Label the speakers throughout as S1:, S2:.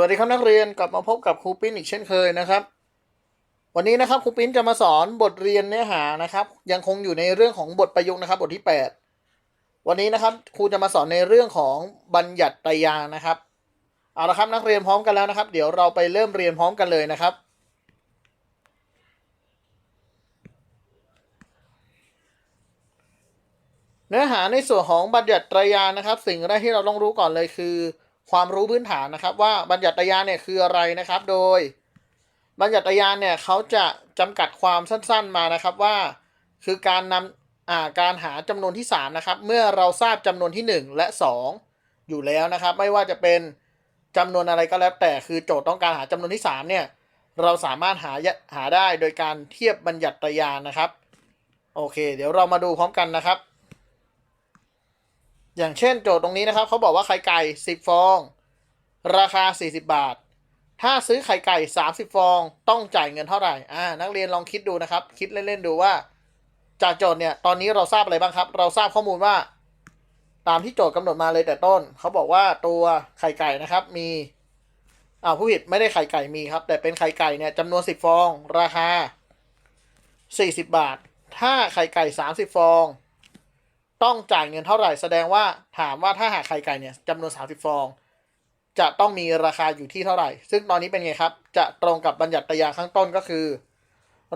S1: วัสดีครับนักเรียนกลับมาพบกับครูปิ้นอีกเช่นเคยนะครับ วันนี้นะครับครูปิ้นจะมาสอนบทเรียนเนื้อหานะครับ ยังคงอยู่ในเรื่องของบทประยุกต์นะครับ บทที่ 8 วันนี้นะครับครูจะมาสอนในเรื่องของบัญญัติไตรยางนะครับเอาละครับนักเรียนพร้อมกันแล้วนะครับ เดี๋ยวเราไปเริ่มเรียนพร้อมกันเลยนะครับ เนื้อหาในส่วนของบัญญัติไตรยางนะครับ สิ่งแรกที่เราต้องรู้ก่อนเลยคือ ความรู้พื้นฐานนะครับ ว่าบัญญัติยางค์เนี่ยคืออะไรนะครับ โดย บัญญัติยางค์เนี่ยเขาจะจำกัดความสั้นๆมานะครับว่า คือการนำอ่าการหาจำนวนที่ 3 นะครับ เมื่อเราทราบจำนวนที่ 1 และ 2 อยู่แล้วนะครับ ไม่ว่าจะเป็นจำนวนอะไรก็แล้วแต่คือโจทย์ต้องการหาจำนวนที่ 3 เนี่ยเราสามารถหาหาได้โดยการเทียบบัญญัติยางค์นะครับ โอเค เดี๋ยวเรามาดูพร้อมกันนะครับ อย่างเช่นโจทย์ตรงนี้นะครับเขาบอกว่าไข่ไก่ 10 ฟอง ราคา 40 บาท ถ้าซื้อไข่ไก่ 30 ฟอง ต้องจ่ายเงินเท่าไหร่อ่านักเรียนลองคิดดูนะครับ คิดเล่นๆดูว่า จากโจทย์เนี่ยตอนนี้เราทราบอะไรบ้างครับ เราทราบข้อมูลว่า ตามที่โจทย์กำหนดมาเลยแต่ต้นเขาบอกว่าตัวไข่ไก่นะครับมีอ่าผู้ผิดไม่ได้ไข่ไก่มีครับ แต่เป็นไข่ไก่เนี่ยจำนวน 10 ฟอง ราคา 40 บาท ถ้าไข่ไก่ 30 ฟอง ต้องจ่ายเงินเท่าไหร่แสดงว่าถามว่าถ้าหากไข่ไก่เนี่ยจำนวน 30 ฟอง จะต้องมีราคาอยู่ที่เท่าไหร่ ซึ่งตอนนี้เป็นไงครับ จะตรงกับบัญญัติตยางข้างต้นก็คือ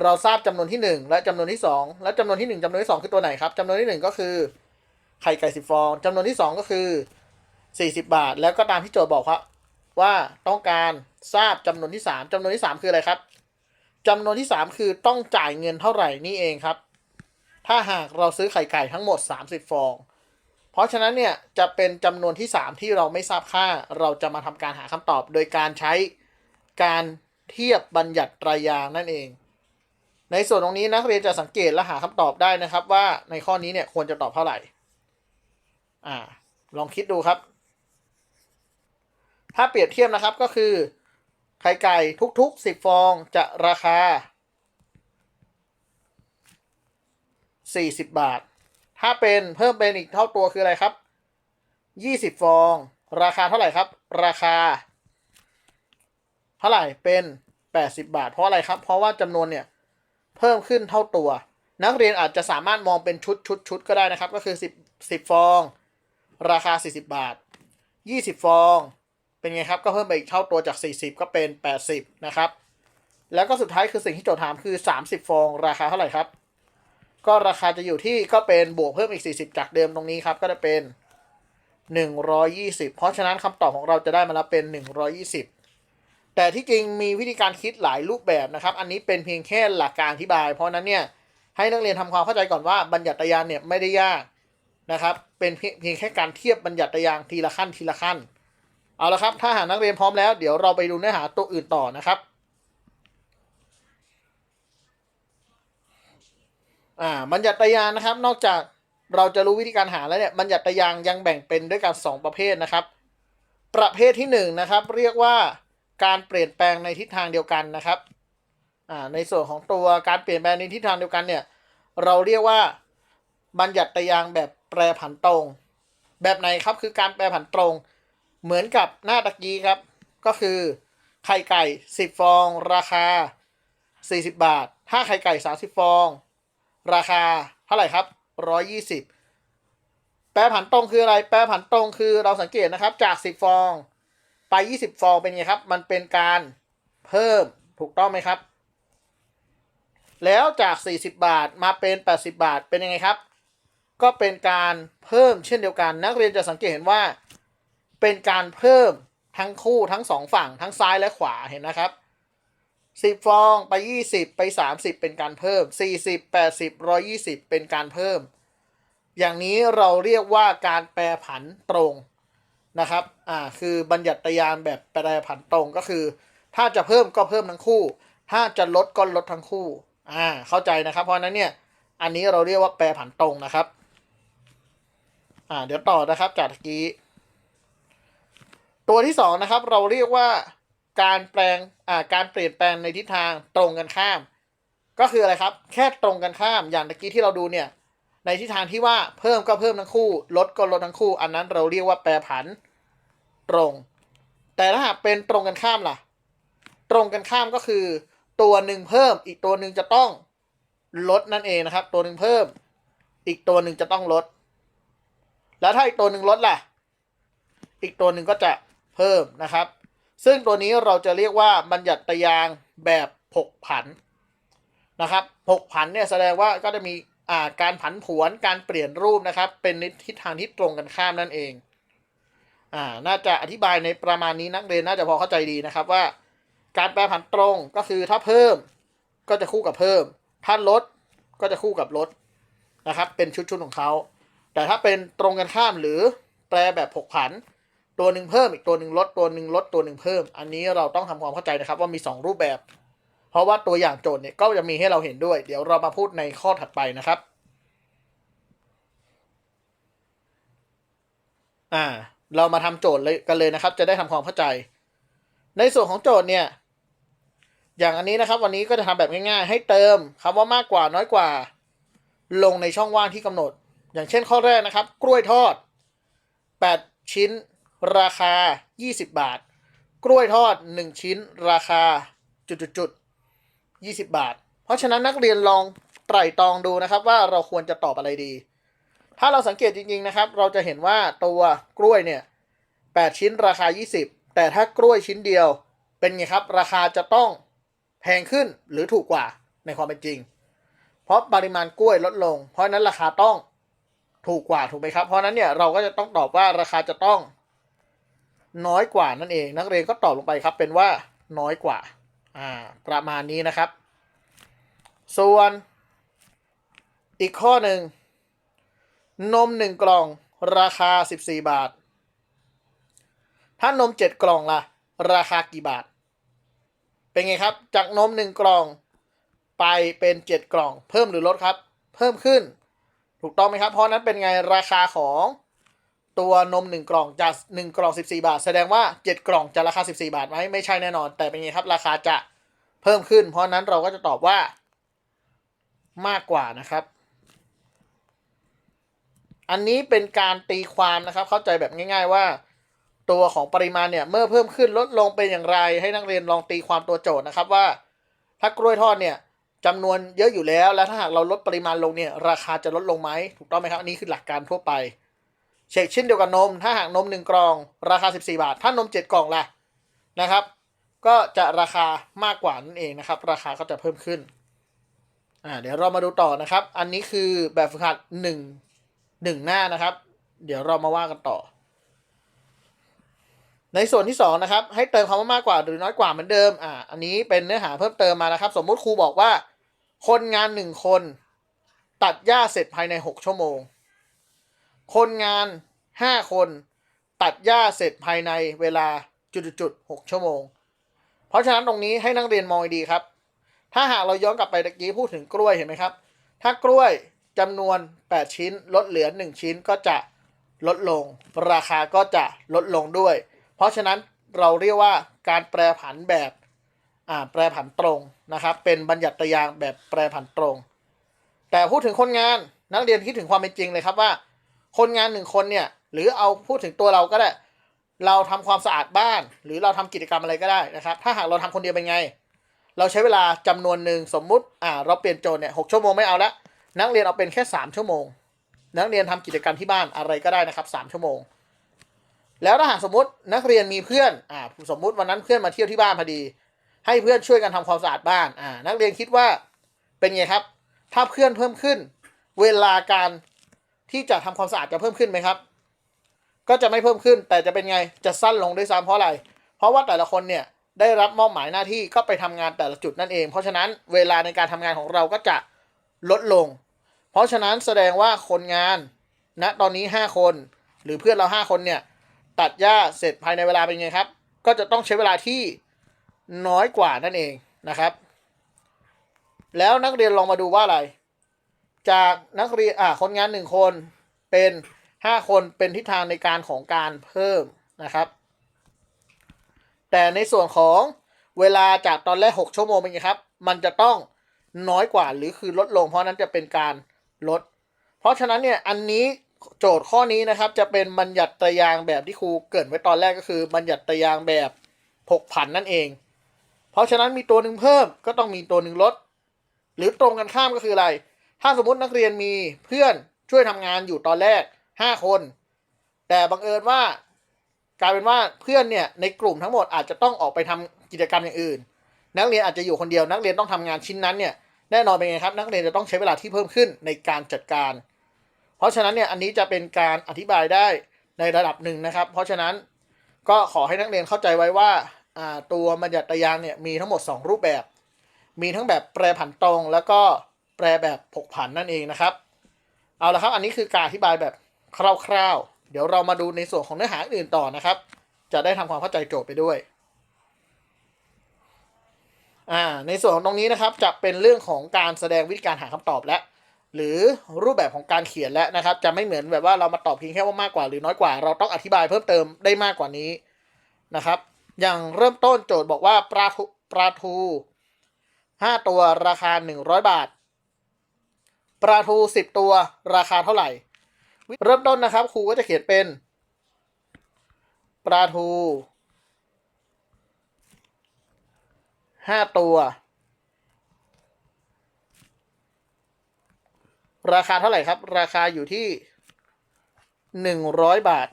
S1: เราทราบจำนวนที่ 1 และจำนวนที่ 2 และจำนวนที่ 1จำนวนที่ 2 คือตัวไหนครับจำนวนที่ 1 ก็คือไข่ไก่10 ฟองจำนวนที่ 2 ก็คือ 40 บาท แล้วก็ตามที่โจทย์บอกครับว่าต้องการทราบจำนวนที่ 3จำนวนที่ 3 คืออะไรครับจำนวนที่ 3 คือต้องจ่ายเงินเท่าไหร่นี่เองครับ ถ้าหากเราซื้อไข่ไก่ทั้งหมด 30 ฟอง เพราะฉะนั้นเนี่ยจะเป็นจำนวนที่ 3 ที่เราไม่ทราบค่า เราจะมาทำการหาคำตอบ โดยการใช้การเทียบบัญญัติไตรยางนั่นเอง ในส่วนตรงนี้นักเรียนจะสังเกตและหาคำตอบได้นะครับว่าในข้อนี้เนี่ยควรจะตอบเท่าไหร่ อ่า ลองคิดดูครับ ถ้าเปรียบเทียบนะครับก็คือไข่ไก่ทุกๆ 10 ฟองจะราคา 40 บาท ถ้าเป็นเพิ่มเป็นอีกเท่าตัวคืออะไรครับ 20 ฟอง ราคาเท่าไหร่ครับ ราคา เท่าไหร่เป็น 80 บาท เพราะอะไรครับ เพราะว่าจำนวนเนี่ยเพิ่มขึ้นเท่าตัว นักเรียนอาจจะสามารถมองเป็นชุดชุดชุดก็ได้นะครับ ก็คือ 10 10 ฟอง ราคา 40 บาท 20 ฟอง เป็นไงครับ ก็เพิ่มไปอีกเท่าตัวจาก 40 ก็เป็น 80 นะครับ แล้วก็สุดท้ายคือสิ่งที่โจทย์ถามคือ 30 ฟอง ราคาเท่าไหร่ครับ ก็ราคาจะอยู่ที่ก็เป็นบวกเพิ่มอีก 40 จากเดิมตรงนี้ครับ ก็จะเป็น 120 เพราะฉะนั้นคำตอบของเราจะได้มาแล้วเป็น 120 แต่ที่จริงมีวิธีการคิดหลายรูปแบบนะครับ อันนี้เป็นเพียงแค่หลักการอธิบาย เพราะนั้นเนี่ยให้นักเรียนทำความเข้าใจก่อนว่าบัญญัติยานเนี่ยไม่ได้ยากนะครับ เป็นเพียงเพียงแค่การเทียบบัญญัติยางทีละขั้นทีละขั้น เอาละครับ ถ้าหากนักเรียนพร้อมแล้ว เดี๋ยวเราไปดูเนื้อหาตัวอื่นต่อนะครับ อ่าบัญญัติยางนะครับ นอกจากเราจะรู้วิธีการหาแล้วเนี่ยบัญญัติยางยังแบ่งเป็นด้วยกันสองประเภทนะครับ ประเภทที่หนึ่งนะครับ เรียกว่าการเปลี่ยนแปลงในทิศทางเดียวกันนะครับอ่าในส่วนของตัวการเปลี่ยนแปลงในทิศทางเดียวกันเนี่ยเราเรียกว่าบัญญัติยางแบบแปรผันตรง แบบไหนครับคือการแปรผันตรง เหมือนกับหน้าตะกี้ครับ ก็คือไข่ไก่ 10 ฟอง ราคา 40 บาท ถ้าไข่ไก่ 30 ฟอง ราคาเท่าไหร่ครับร้อยยี่สิบแปรผันตรงคืออะไร แปรผันตรงคือเราสังเกตนะครับ จากสิบฟองไปยี่สิบฟองเป็นไงครับ มันเป็นการเพิ่มถูกต้องไหมครับ แล้วจากสี่สิบาทมาเป็นแปดสิบาทเป็นยังไงครับ ก็เป็นการเพิ่มเช่นเดียวกัน นักเรียนจะสังเกตเห็นว่า เป็นการเพิ่มทั้งคู่ทั้งสองฝั่งทั้งซ้ายและขวาเห็นนะครับ สิบฟองไปยี่สิบไปสามสิบเป็นการเพิ่มสี่สิบแปดสิบร้อยี่สิบเป็นการเพิ่ม อย่างนี้เราเรียกว่าการแปรผันตรงนะครับ อ่า คือบัญญัติยานแบบแปรผันตรงก็คือ ถ้าจะเพิ่มก็เพิ่มทั้งคู่ ถ้าจะลดก็ลดทั้งคู่ อ่า เข้าใจนะครับ เพราะนั้นเนี่ย อันนี้เราเรียกว่าแปรผันตรงนะครับ อ่า เดี๋ยวต่อนะครับจากตะกี้ ตัวที่สองนะครับ เราเรียกว่า การแปลงอ่าการเปลี่ยนแปลงในทิศทางตรงกันข้าม ก็คืออะไรครับ แค่ตรงกันข้ามอย่างตะกี้ที่เราดูเนี่ย ในทิศทางที่ว่าเพิ่มก็เพิ่มทั้งคู่ ลดก็ลดทั้งคู่ อันนั้นเราเรียกว่าแปรผันตรง แต่ถ้าหากเป็นตรงกันข้ามล่ะ ตรงกันข้ามก็คือ ตัวหนึ่งเพิ่ม อีกตัวหนึ่งจะต้องลดนั่นเองนะครับ ตัวหนึ่งเพิ่ม อีกตัวหนึ่งจะต้องลด แล้วถ้าอีกตัวหนึ่งลดล่ะ อีกตัวหนึ่งก็จะเพิ่มนะครับ ซึ่งตัวนี้เราจะเรียกว่าบัญญัติยางแบบผกผันนะครับผกผันเนี่ยแสดงว่าก็จะมีาการผันผวนการเปลี่ยนรูปนะครับ เป็นทิศทางที่ตรงกันข้ามนั่นเองอ่าน่าจะอธิบายในประมาณนี้นักเรียนน่าจะพอเข้าใจดีนะครับว่า การแปรผันตรงก็คือถ้าเพิ่มก็จะคู่กับเพิ่ม ถ้าลดก็จะคู่กับลดนะครับ เป็นชุดๆของเขาแต่ถ้าเป็นตรงกันข้ามหรือแปลแบบผกผัน ตัวหนึ่งเพิ่มอีกตัวหนึ่งลดตัวหนึ่งลดตัวหนึ่งเพิ่ม อันนี้เราต้องทำความเข้าใจนะครับว่ามี 2 รูปแบบ เพราะว่าตัวอย่างโจทย์เนี่ยก็จะมีให้เราเห็นด้วย เดี๋ยวเรามาพูดในข้อถัดไปนะครับ อ่า เรามาทำโจทย์เลยกันเลยนะครับ จะได้ทำความเข้าใจ ในส่วนของโจทย์เนี่ย อย่างอันนี้นะครับ วันนี้ก็จะทำแบบง่ายๆ ให้เติมคำว่ามากกว่าน้อยกว่า ลงในช่องว่างที่กำหนด อย่างเช่นข้อแรกนะครับ กล้วยทอด 8 ชิ้น ราคา 20 บาท กล้วยทอด 1 ชิ้น ราคาจุดๆๆ20 บาท เพราะฉะนั้นนักเรียนลองไตร่ตรองดูนะครับว่าเราควรจะตอบอะไรดี ถ้าเราสังเกตจริงๆนะครับ เราจะเห็นว่าตัวกล้วยเนี่ย8ชิ้นราคา 20 แต่ถ้ากล้วยชิ้นเดียวเป็นไงครับ ราคาจะต้องแพงขึ้นหรือถูกกว่าในความเป็นจริง เพราะปริมาณกล้วยลดลง เพราะนั้นราคาต้องถูกกว่าถูกไหมครับ เพราะนั้นเนี่ยเราก็จะต้องตอบว่าราคาจะต้อง น้อยกว่านั่นเอง นักเรียนก็ตอบลงไปครับเป็นว่าน้อยกว่าอ่าประมาณนี้นะครับ ส่วนอีกข้อหนึ่ง นมหนึ่งกล่องราคา 14 บาท ถ้านมเจ็ดกล่องล่ะ ราคากี่บาท เป็นไงครับ จากนมหนึ่งกล่องไปเป็นเจ็ดกล่อง เพิ่มหรือลดครับ เพิ่มขึ้น ถูกต้องไหมครับ เพราะนั้นเป็นไงราคาของ ตัวนมหนึ่งกล่องจากหนึ่งกล่องสิบสี่บาท แสดงว่าเจ็ดกล่องจะราคาสิบสี่บาทไหมไม่ใช่แน่นอน แต่เป็นไงครับ ราคาจะเพิ่มขึ้น เพราะนั้นเราก็จะตอบว่ามากกว่านะครับ อันนี้เป็นการตีความนะครับ เข้าใจแบบง่าย ๆ ว่าตัวของปริมาณเนี่ย เมื่อเพิ่มขึ้นลดลงเป็นอย่างไร ให้นักเรียนลองตีความตัวโจทย์นะครับว่า ถ้ากล้วยทอดเนี่ยจำนวนเยอะอยู่แล้ว แล้วถ้าหากเราลดปริมาณลงเนี่ย ราคาจะลดลงไหมถูกต้องไหมครับอันนี้คือหลักการทั่วไป เช็คเช่นเดียวกับนม ถ้าหากนมหนึ่งกล่อง ราคา 14 บาท ถ้านมเจ็ดกล่องล่ะนะครับ ก็จะราคามากกว่านั่นเองนะครับ ราคาก็จะเพิ่มขึ้นอ่าเดี๋ยวเรามาดูต่อนะครับ อันนี้คือแบบฝึกหัดหนึ่งหนึ่งหน้านะครับ เดี๋ยวเรามาว่ากันต่อ ในส่วนที่สองนะครับ ให้เติมคำว่ามากกว่าหรือน้อยกว่าเหมือนเดิมอ่าอันนี้เป็นเนื้อหาเพิ่มเติมมานะครับ สมมุติครูบอกว่า คนงานหนึ่งคน ตัดหญ้าเสร็จภายในหกชั่วโมง คนงานห้าคน ตัดหญ้าเสร็จภายในเวลาจุดๆหกชั่วโมง เพราะฉะนั้นตรงนี้ให้นักเรียนมองให้ดีครับ ถ้าหากเราย้อนกลับไปตะกี้พูดถึงกล้วยเห็นไหมครับ ถ้ากล้วยจำนวน 8 ชิ้น ลดเหลือ 1 ชิ้นก็จะลดลง ราคาก็จะลดลงด้วย เพราะฉะนั้นเราเรียกว่าการแปรผันแบบอ่าแปรผันตรงนะครับ เป็นบัญญัติยางแบบแปรผันตรง แต่พูดถึงคนงานนักเรียนคิดถึงความเป็นจริงเลยครับว่า คนงานหนึ่งคนเนี่ย หรือเอาพูดถึงตัวเราก็ได้ เราทำความสะอาดบ้าน หรือเราทำกิจกรรมอะไรก็ได้นะครับ ถ้าหากเราทำคนเดียวเป็นไง เราใช้เวลาจำนวนหนึ่งสมมุติอ่าเราเปลี่ยนโจทย์เนี่ยหกชั่วโมงไม่เอาละนักเรียนเอาเป็นแค่สามชั่วโมง นักเรียนทำกิจกรรมที่บ้านอะไรก็ได้นะครับสามชั่วโมง แล้วถ้าหากสมมตินักเรียนมีเพื่อนอ่าสมมุติวันนั้นเพื่อนมาเที่ยวที่บ้านพอดี ให้เพื่อนช่วยกันทำความสะอาดบ้านอ่านักเรียนคิดว่าเป็นไงครับ ถ้าเพื่อนเพิ่มขึ้น เวลาการ ที่จะทำความสะอาดจะเพิ่มขึ้นไหมครับ ก็จะไม่เพิ่มขึ้น แต่จะเป็นไงจะสั้นลงด้วยซ้ำเพราะอะไร เพราะว่าแต่ละคนเนี่ยได้รับมอบหมายหน้าที่ก็ไปทำงานแต่ละจุดนั่นเอง เพราะฉะนั้นเวลาในการทำงานของเราก็จะลดลง เพราะฉะนั้นแสดงว่าคนงานณนะตอนนี้ 5 คน หรือเพื่อนเรา 5 คนเนี่ยตัดหญ้าเสร็จภายในเวลาเป็นไงครับ ก็จะต้องใช้เวลาที่น้อยกว่านั่นเองนะครับ แล้วนักเรียนลองมาดูว่าอะไร จากนักเรียนอ่าคนงานหนึ่งคนเป็น5คนเป็นทิศทางในการของการเพิ่มนะครับ แต่ในส่วนของเวลาจากตอนแรก6ชั่วโมงเป็นไงครับ มันจะต้องน้อยกว่าหรือคือลดลง เพราะนั้นจะเป็นการลด เพราะฉะนั้นเนี่ยอันนี้โจทย์ข้อนี้นะครับ จะเป็นบัญญัติตารางแบบที่ครูเกิดไว้ตอนแรกก็คือบัญญัติตารางแบบผกผันนั่นเอง เพราะฉะนั้นมีตัวหนึ่งเพิ่มก็ต้องมีตัวหนึ่งลด หรือตรงกันข้ามก็คืออะไร ถ้าสมมตินักเรียนมีเพื่อนช่วยทำงานอยู่ตอนแรกห้าคน แต่บังเอิญว่ากลายเป็นว่าเพื่อนเนี่ยในกลุ่มทั้งหมดอาจจะต้องออกไปทำกิจกรรมอย่างอื่น นักเรียนอาจจะอยู่คนเดียวนักเรียนต้องทำงานชิ้นนั้นเนี่ยแน่นอนเป็นไงครับ นักเรียนจะต้องใช้เวลาที่เพิ่มขึ้นในการจัดการ เพราะฉะนั้นเนี่ยอันนี้จะเป็นการอธิบายได้ในระดับหนึ่งนะครับ เพราะฉะนั้นก็ขอให้นักเรียนเข้าใจไว้ว่าตัวบัญญัติตารางเนี่ยมีทั้งหมด 2 รูปแบบ มีทั้งแบบแปรผันตรงแล้วก็ แปรแบบผกผันนั่นเองนะครับ เอาละครับอันนี้คือการอธิบายแบบคร่าวๆ เดี๋ยวเรามาดูในส่วนของเนื้อหาอื่นต่อนะครับ จะได้ทำความเข้าใจโจทย์ไปด้วยอ่าในส่วนของตรงนี้นะครับจะเป็นเรื่องของการแสดงวิธีการหาคำตอบและ หรือรูปแบบของการเขียนแล้วนะครับ จะไม่เหมือนแบบว่าเรามาตอบเพียงแค่ว่ามากกว่าหรือน้อยกว่า เราต้องอธิบายเพิ่มเติมได้มากกว่านี้นะครับ อย่างเริ่มต้นโจทย์บอกว่าปลาทูปลาทูห้าตัวราคาหนึ่งร้อยบาท ปลาทูสิบตัวราคาเท่าไหร่ เริ่มต้นนะครับ ครูก็จะเขียนเป็น ปลาทูห้าตัว ราคาเท่าไหร่ครับ ราคาอยู่ที่หนึ่งร้อยบาท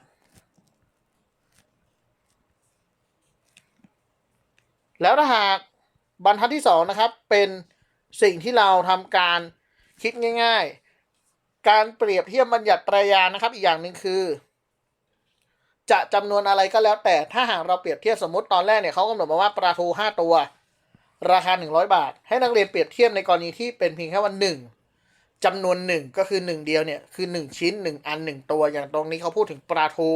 S1: แล้วถ้าหากบรรทัดที่สองนะครับ เป็นสิ่งที่เราทำการ คิดง่าย ๆ การเปรียบเทียบบัญญัติไตรยานะครับ อีกอย่างหนึ่งคือ จะจำนวนอะไรก็แล้ว แต่ถ้าหากเราเปรียบเทียบสมมติตอนแรกเนี่ยเขากำหนดมาว่าปลาทูห้าตัว ราคาหนึ่งร้อยบาท ให้นักเรียนเปรียบเทียบในกรณีที่เป็นเพียงแค่ว่าหนึ่งจำนวนหนึ่งก็คือหนึ่งเดียวเนี่ยคือหนึ่งชิ้นหนึ่งอันหนึ่งตัวอย่างตรงนี้เขาพูดถึงปลาทู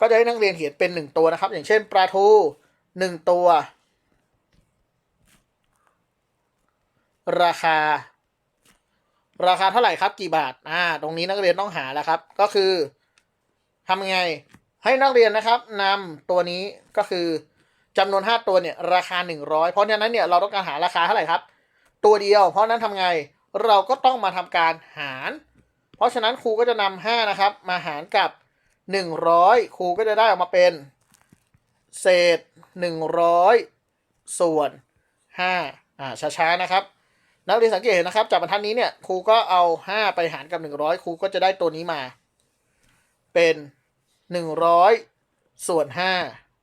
S1: ก็จะให้นักเรียนเขียนเป็นหนึ่งตัวนะครับ อย่างเช่นปลาทูหนึ่งตัว ราคา ราคาเท่าไหร่ครับกี่บาทอ่าตรงนี้นักเรียนต้องหาแล้วครับ ก็คือทำยังไงให้นักเรียนนะครับนำตัวนี้ก็คือจำนวน 5 ตัวเนี่ยราคา 100 เพราะฉะนั้นเนี่ยเราต้องการหาราคาเท่าไหร่ครับ ตัวเดียว เพราะนั้นทำไงเราก็ต้องมาทำการหาร เพราะฉะนั้นครูก็จะนำ5นะครับมาหารกับ 100 ครูก็จะได้ออกมาเป็น เศษ 100 ส่วน5อ่าช้าๆนะครับ นักเรียนสังเกตเห็นนะครับ จากบรรทัดนี้เนี่ยครูก็เอา 5 ไปหารกับ 100 ครูก็จะได้ตัวนี้มา เป็น 100 ส่วน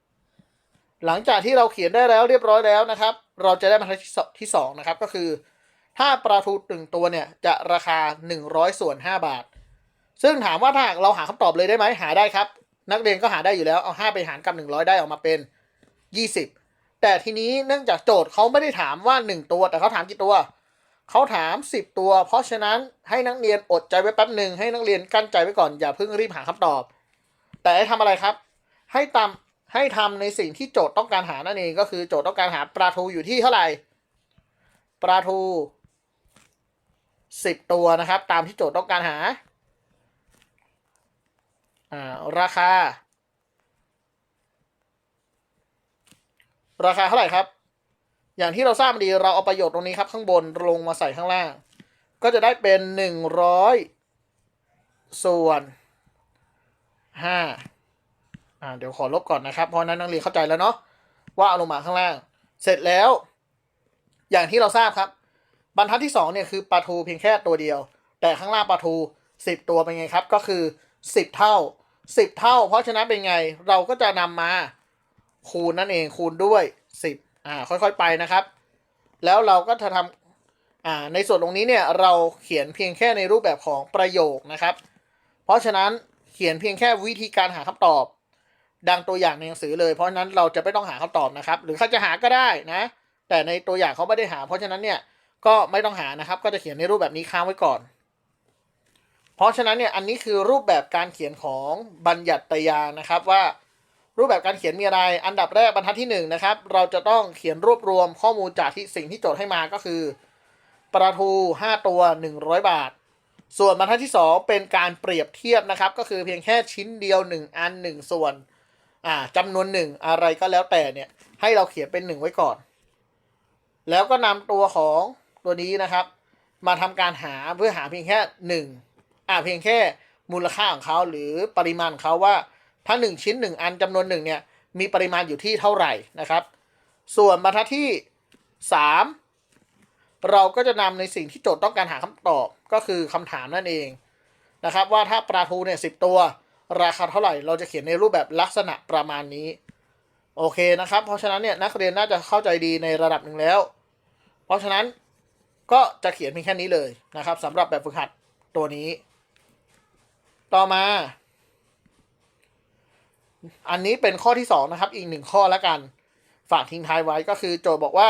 S1: 5 หลังจากที่เราเขียนได้แล้วเรียบร้อยแล้วนะครับ เราจะได้บรรทัดที่สองนะครับก็คือ ถ้าปลาทูหนึ่งตัวเนี่ยจะราคา 100 ส่วน 5 บาท ซึ่งถามว่าถ้าเราหาคำตอบเลยได้ไหมหาได้ครับ นักเรียนก็หาได้อยู่แล้วเอา 5 ไปหารกับ 100 ได้ออกมาเป็น 20 แต่ทีนี้เนื่องจากโจทย์เขาไม่ได้ถามว่า 1 ตัวแต่เขาถามกี่ตัว เขาถาม 10 ตัว เพราะฉะนั้นให้นักเรียนอดใจไว้แป๊บหนึ่งให้นักเรียนกั้นใจไว้ก่อนอย่าเพิ่งรีบหาคำตอบ แต่ให้ทำอะไรครับ ให้ตามให้ทำในสิ่งที่โจทย์ต้องการหานั่นเองก็คือโจทย์ต้องการหาปลาทูอยู่ที่เท่าไหร่ปลาทูสิบตัวนะครับ ตามที่โจทย์ต้องการหาอ่าราคา ราคาเท่าไหร่ครับ อย่างที่เราทราบมาดีเราเอาประโยชน์ตรงนี้ครับ ข้างบนลงมาใส่ข้างล่าง ก็จะได้เป็นหนึ่งร้อยส่วนห้าอ่าเดี๋ยวขอลบก่อนนะครับ เพราะนั้นนักเรียนเข้าใจแล้วเนาะว่าเอาลงมาข้างล่าง เสร็จแล้ว อย่างที่เราทราบครับ บรรทัดที่สองเนี่ยคือปลาทูเพียงแค่ตัวเดียว แต่ข้างล่างปลาทูสิบตัวเป็นไงครับ ก็คือสิบเท่าสิบเท่า เพราะฉะนั้นเป็นไงเราก็จะนำมาคูณนั่นเองคูณด้วยสิบ อ่าค่อยๆไปนะครับ แล้วเราก็จะทำอ่าในส่วนตรงนี้เนี่ยเราเขียนเพียงแค่ในรูปแบบของประโยคนะครับ เพราะฉะนั้นเขียนเพียงแค่วิธีการหาคำตอบ ดังตัวอย่างในหนังสือเลย เพราะฉะนั้นเราจะไม่ต้องหาคำตอบนะครับ หรือเขาจะหาก็ได้นะ แต่ในตัวอย่างเขาไม่ได้หา เพราะฉะนั้นเนี่ยก็ไม่ต้องหานะครับ ก็จะเขียนในรูปแบบนี้ค้างไว้ก่อน เพราะฉะนั้นเนี่ยอันนี้คือรูปแบบการเขียนของบัญญัติยานะครับว่า รูปแบบการเขียนมีอะไร อันดับแรกบรรทัดที่1นงนะครับ เราจะต้องเขียนรวบรวมข้อมูลจากที่สิ่งที่โจทย์ให้มาก็คือ ปลาทู 5 ตัว 100 บาท ส่วนบรรทัดที่ 2 เป็นการเปรียบเทียบนะครับ ก็คือเพียงแค่ชิ้นเดียว 1 อัน 1 ส่วนอ่าจำนวนหนึ่งอะไรก็แล้วแต่เนี่ย ให้เราเขียนเป็นหนึ่งไว้ก่อน แล้วก็นำตัวของตัวนี้นะครับ มาทำการหาเพื่อหาเพียงแค่หนึ่งอ่าเพียงแค่มูลค่าของเขาหรือปริมาณของเขาว่า ถ้าหนึ่งชิ้นหนึ่งอันจำนวนหนึ่งเนี่ยมีปริมาณอยู่ที่เท่าไหร่นะครับ ส่วนบรรทัดที่สามเราก็จะนำในสิ่งที่โจทย์ต้องการหาคำตอบก็คือคำถามนั่นเองนะครับ ว่าถ้าปลาทูเนี่ยสิบตัวราคาเท่าไหร่ เราจะเขียนในรูปแบบลักษณะประมาณนี้ โอเคนะครับ เพราะฉะนั้นเนี่ยนักเรียนน่าจะเข้าใจดีในระดับหนึ่งแล้ว เพราะฉะนั้นก็จะเขียนเพียงแค่นี้เลยนะครับสำหรับแบบฝึกหัดตัวนี้ ต่อมา อันนี้เป็นข้อที่สองนะครับ อีกหนึ่งข้อแล้วกัน ฝากทิ้งท้ายไว้ก็คือโจทย์บอกว่า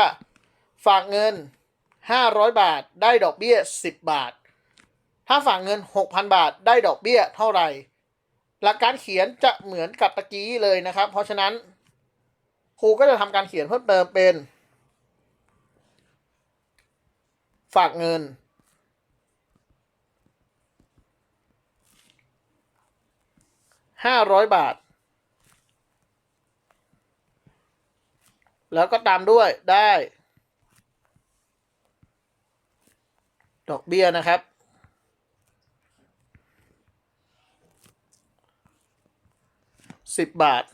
S1: ฝากเงิน 500 บาทได้ดอกเบี้ย 10 บาท ถ้าฝากเงิน 6,000 บาทได้ดอกเบี้ยเท่าไหร่ หลักการเขียนจะเหมือนกับตะกี้เลยนะครับ เพราะฉะนั้นครูก็จะทำการเขียนเพิ่มเติมเป็น ฝากเงิน500บาท แล้วก็ตามด้วยได้ ดอกเบี้ยนะครับ สิบบาท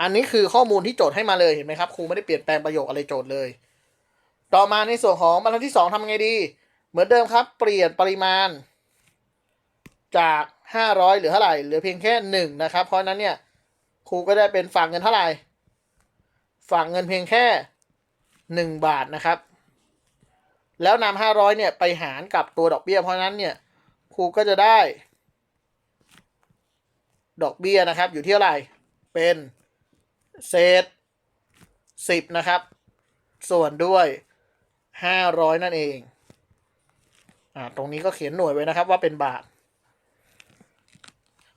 S1: อันนี้คือข้อมูลที่โจทย์ให้มาเลยเห็นไหมครับครูไม่ได้เปลี่ยนแปลงประโยคอะไรโจทย์เลย ต่อมาในส่วนของบรรทัดที่สองทำไงดี เหมือนเดิมครับ เปลี่ยนปริมาณ จากห้าร้อยเหลือเท่าไหร่เหลือเพียงแค่หนึ่งนะครับ เพราะฉะนั้นเนี่ยครูก็ได้เป็นฝากเงินเท่าไหร่ ฝากเงินเพียงแค่หนึ่งบาทนะครับ แล้วนำห้าร้อยเนี่ย ไปหารกับตัวดอกเบี้ย เพราะนั้นเนี่ยครูก็จะได้ ดอกเบี้ยนะครับ อยู่ที่เท่าไร เป็นเศษสิบนะครับ ส่วนด้วยห้าร้อยนั่นเอง อ่า ตรงนี้ก็เขียนหน่วยไว้นะครับว่าเป็นบาท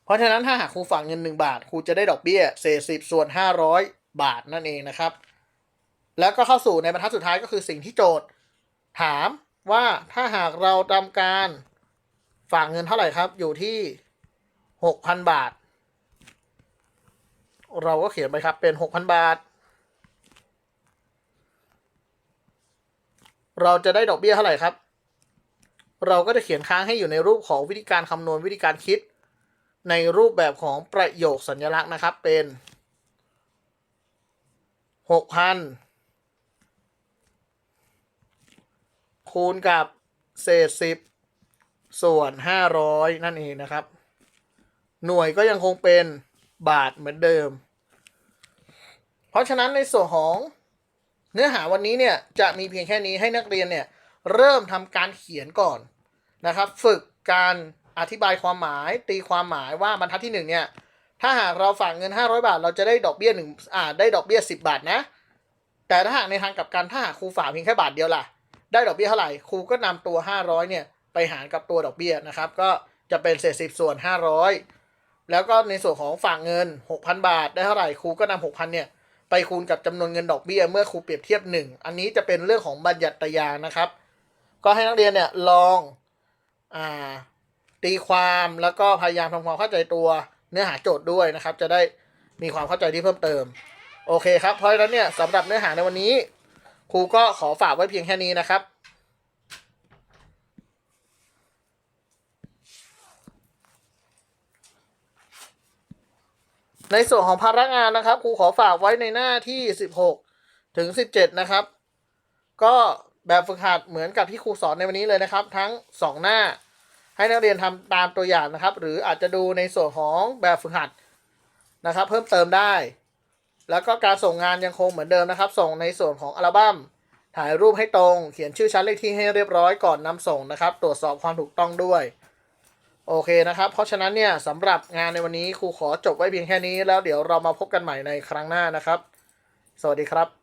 S1: เพราะฉะนั้นถ้าหากครูฝากเงินหนึ่งบาทครูจะได้ดอกเบี้ยเศษสิบส่วนห้าร้อย บาทนั่นเองนะครับ แล้วก็เข้าสู่ในบรรทัดสุดท้ายก็คือสิ่งที่โจทย์ ถามว่าถ้าหากเราทำการฝากเงินเท่าไหร่ครับ อยู่ที่หกพันบาท เราก็เขียนไปครับเป็นหกพันบาท เราจะได้ดอกเบี้ยเท่าไหร่ครับ เราก็จะเขียนค้างให้อยู่ในรูปของวิธีการคำนวณวิธีการคิด ในรูปแบบของประโยคสัญลักษณ์นะครับเป็น หกพันคูณกับเศษสิบส่วนห้าร้อยนั่นเองนะครับ หน่วยก็ยังคงเป็นบาทเหมือนเดิม เพราะฉะนั้นในส่วนของเนื้อหาวันนี้เนี่ยจะมีเพียงแค่นี้ให้นักเรียนเนี่ยเริ่มทำการเขียนก่อนนะครับ ฝึกการอธิบายความหมายตีความหมายว่าบรรทัดที่หนึ่งเนี่ย ถ้าหากเราฝากเงิน 500 บาท เราจะได้ดอกเบี้ยหนึ่งอ่าได้ดอกเบี้ย 10 บาทนะ แต่ถ้าหากในทางกลับกันถ้าหากครูฝากเพียงแค่บาทเดียวล่ะ ได้ดอกเบี้ยเท่าไหร่ครูก็นำตัว 500 เนี่ยไปหารกับตัวดอกเบี้ยนะครับ ก็จะเป็นเศษสิบส่วน 500 แล้วก็ในส่วนของฝากเงิน 6,000 บาทได้เท่าไหร่ครูก็นำ6,000 เนี่ยไปคูณกับจำนวนเงินดอกเบี้ยเมื่อครูเปรียบเทียบ 1 อันนี้จะเป็นเรื่องของบัญญัติยางนะครับ ก็ให้นักเรียนเนี่ยลองอ่าตีความแล้วก็พยายามทำความเข้าใจตัว เนื้อหาโจทย์ด้วยนะครับ จะได้มีความเข้าใจที่เพิ่มเติม โอเคครับ เพราะฉะนั้นเนี่ยสำหรับเนื้อหาในวันนี้ ครูก็ขอฝากไว้เพียงแค่นี้นะครับในส่วนของภาระงานนะครับครูขอฝากไว้ในหน้าที่ 16 ถึง 17 นะครับ ก็แบบฝึกหัดเหมือนกับที่ครูสอนในวันนี้เลยนะครับ ทั้ง 2 หน้า ให้นักเรียนทำตามตัวอย่างนะครับ หรืออาจจะดูในส่วนของแบบฝึกหัดนะครับ เพิ่มเติมได้ แล้วก็การส่งงานยังคงเหมือนเดิมนะครับ ส่งในส่วนของอัลบั้มถ่ายรูปให้ตรง เขียนชื่อชั้นเลขที่ให้เรียบร้อยก่อนนำส่งนะครับ ตรวจสอบความถูกต้องด้วย โอเคนะครับ เพราะฉะนั้นเนี่ยสำหรับงานในวันนี้ครูขอจบไว้เพียงแค่นี้ แล้วเดี๋ยวเรามาพบกันใหม่ในครั้งหน้านะครับ สวัสดีครับ